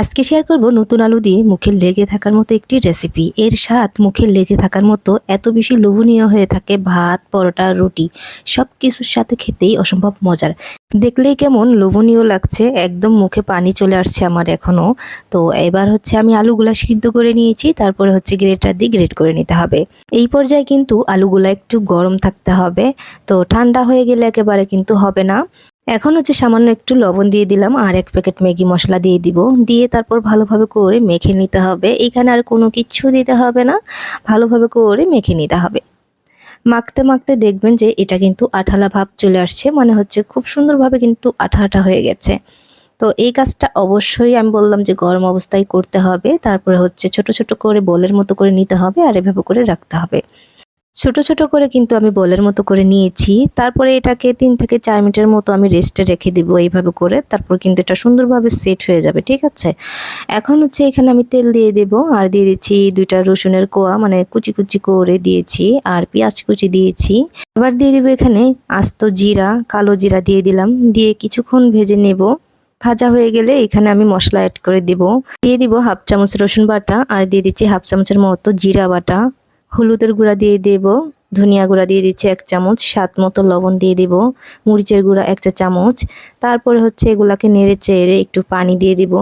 আজকে শেয়ার করব নতুন আলু দিয়ে মুখে লেগে থাকার মতো একটি রেসিপি এর স্বাদ মুখে লেগে থাকার মতো এত বেশি লোভনীয় হয়ে থাকে ভাত, পরোটা, রুটি সব কিছুর সাথে খেতেই অসম্ভব মজার। দেখলেই কেমন লোভনীয় লাগছে, একদম মুখে পানি চলে আসছে আমার এখনও তো এবার হচ্ছে আমি আলুগুলা সিদ্ধ করে নিয়েছি, তারপরে হচ্ছে গ্রেটার দিয়ে গ্রেট করে নিতে হবে। এই পর্যায়ে কিন্তু আলুগুলা একটু গরম থাকতে হবে, তো ঠান্ডা হয়ে গেলে একেবারে কিন্তু হবে না। এখন হচ্ছে সামান্য একটু লবণ দিয়ে দিলাম, আর এক প্যাকেট ম্যাগি মশলা দিয়ে দিব। দিয়ে তারপর ভালোভাবে করে মেখে নিতে হবে। এখানে আর কোনো কিচ্ছু দিতে হবে না, ভালোভাবে করে মেখে নিতে হবে। মাখতে মাখতে দেখবেন যে এটা কিন্তু আঠালা ভাব চলে আসছে মানে হচ্ছে খুব সুন্দরভাবে কিন্তু আঠা আঠা হয়ে গেছে। তো এই কাজটা অবশ্যই আমি বললাম যে গরম অবস্থায় করতে হবে, তারপরে হচ্ছে ছোট ছোট করে বলের মতো করে নিতে হবে, আর এভাবে করে রাখতে হবে। ছোট ছোট করে কিন্তু আমি বলের মতো করে নিয়েছি। তারপরে এটাকে তিন থেকে চার মিনিটের মতো আমি রেস্টে রেখে দিব এইভাবে করে। তারপর কিন্তু এটা সুন্দরভাবে সেট হয়ে যাবে, ঠিক আছে? এখন হচ্ছে এখানে আমি তেল দিয়ে দেব আর দিয়ে দিচ্ছি দুইটা রসুনের কোয়া মানে কুচি কুচি করে দিয়েছি আর পেঁয়াজ কুচি দিয়েছি। এবার দিয়ে দিব এখানে আস্ত জিরা, কালো জিরা দিয়ে দিলাম। দিয়ে কিছুক্ষণ ভেজে নেব। ভাজা হয়ে গেলে এখানে আমি মশলা অ্যাড করে দিব। দিয়ে দিব হাফ চামচ রসুন বাটা আর দিয়ে দিচ্ছি হাফ চামচের মতো জিরা বাটা। হলুদের গুঁড়া দিয়ে দেব, ধনিয়া গুঁড়া দিয়ে দিচ্ছি এক চামচ, স্বাদ মতো লবণ দিয়ে দিব, মরিচের গুঁড়া এক চা চামচ। তারপরে হচ্ছে এগুলাকে নেড়ে চেড়ে একটু পানি দিয়ে দিব।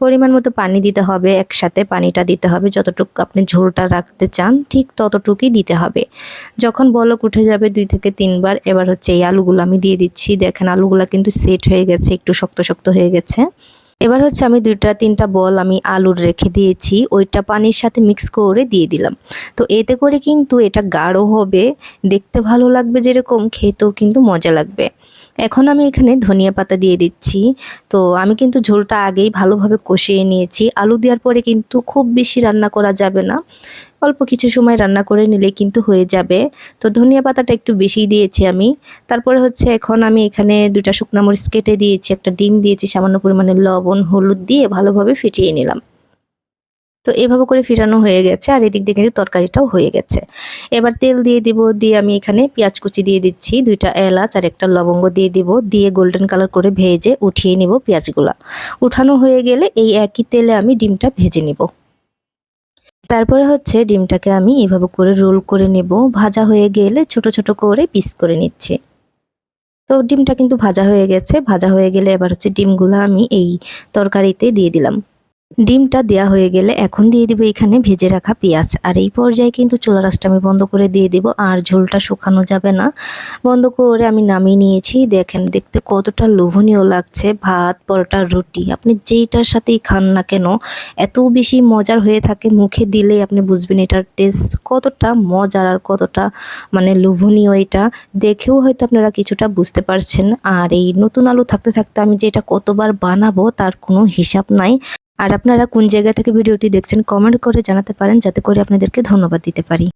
পরিমাণ মতো পানি দিতে হবে, একসাথে পানিটা দিতে হবে। যতটুকু আপনি ঝোলটা রাখতে চান, ঠিক ততটুকুই দিতে হবে। যখন বলক উঠে যাবে দুই থেকে তিনবার, এবার হচ্ছে এই আলুগুলো আমি দিয়ে দিচ্ছি। দেখেন আলুগুলা কিন্তু সেট হয়ে গেছে, একটু শক্ত শক্ত হয়ে গেছে। এবার হচ্ছে আমি দুইটা, তিনটা বল আমি আলুর রেখে দিয়েছি, ওইটা পানির সাথে মিক্স করে দিয়ে দিলাম। তো এতে করে কিন্তু এটা গাঢ় হবে, দেখতে ভালো লাগবে যেরকম, খেতেও কিন্তু মজা লাগবে। এখন আমি এখানে ধনিয়া পাতা দিয়ে দিচ্ছি। তো আমি কিন্তু ঝোলটা আগেই ভালোভাবে কষিয়ে নিয়েছি। আলু দেওয়ার পরে কিন্তু খুব বেশি রান্না করা যাবে না। অল্প কিছু সময় রান্না করে নিলে কিন্তু হয়ে যাবে। তো ধনিয়া পাতাটা একটু বেশি দিয়েছি আমি। তারপরে হচ্ছে এখন আমি এখানে দুটা শুকনো মরিচ কেটে দিয়েছি, একটা ডিম দিয়েছি, সামান্য পরিমাণে লবণ, হলুদ দিয়ে ভালোভাবে ফিটিয়ে নিলাম। তো এভাবে করে ফিরানো হয়ে গেছে, আর এদিক দিয়ে কিন্তু তরকারিটাও হয়ে গেছে। এবার তেল দিয়ে দিব, দিয়ে আমি এখানে পেঁয়াজ কুচি দিয়ে দিচ্ছি, দুইটা এলাচ আর একটা লবঙ্গ দিয়ে দিব, দিয়ে গোল্ডেন কালার করে ভেজে উঠিয়ে নিব পেঁয়াজগুলা। উঠানো হয়ে গেলে এই একই তেলে আমি ডিমটা ভেজে নিব। তারপরে হচ্ছে ডিমটাকে আমি এভাবে করে রোল করে নেব, ভাজা হয়ে গেলে ছোট ছোট করে পিস করে নিচ্ছি। তো ডিমটা কিন্তু ভাজা হয়ে গেছে, ভাজা হয়ে গেলে এবার হচ্ছে ডিমগুলো আমি এই তরকারিতে দিয়ে দিলাম। ডিমটা দেয়া হয়ে গেলে এখন দিয়ে দিব এখানে ভেজে রাখা পেঁয়াজ। আর এই পর্যায়ে কিন্তু চুলা রাসটা আমি বন্ধ করে দিয়ে দিব, আর ঝোলটা শুকানো যাবে না। বন্ধ করে আমি নামিয়ে নিয়েছি। দেখেন, দেখতে কতটা লোভনীয় লাগছে। ভাত, পরোটা, রুটি, আপনি যেইটার সাথেই খান না কেন, এত বেশি মজার হয়ে থাকে, মুখে দিলেই আপনি বুঝবেন এটার টেস্ট কতটা মজার আর কতটা মানে লোভনীয় এটা। দেখেও হয়তো আপনারা কিছুটা বুঝতে পারছেন। আর এই নতুন আলু থাকতে থাকতে আমি যে এটা কতবার বানাবো, তার কোনো হিসাব নাই। আর আপনারা কোন জায়গা থেকে ভিডিওটি দেখছেন কমেন্ট করে জানাতে পারেন, যাতে করে আপনাদেরকে ধন্যবাদ দিতে পারি।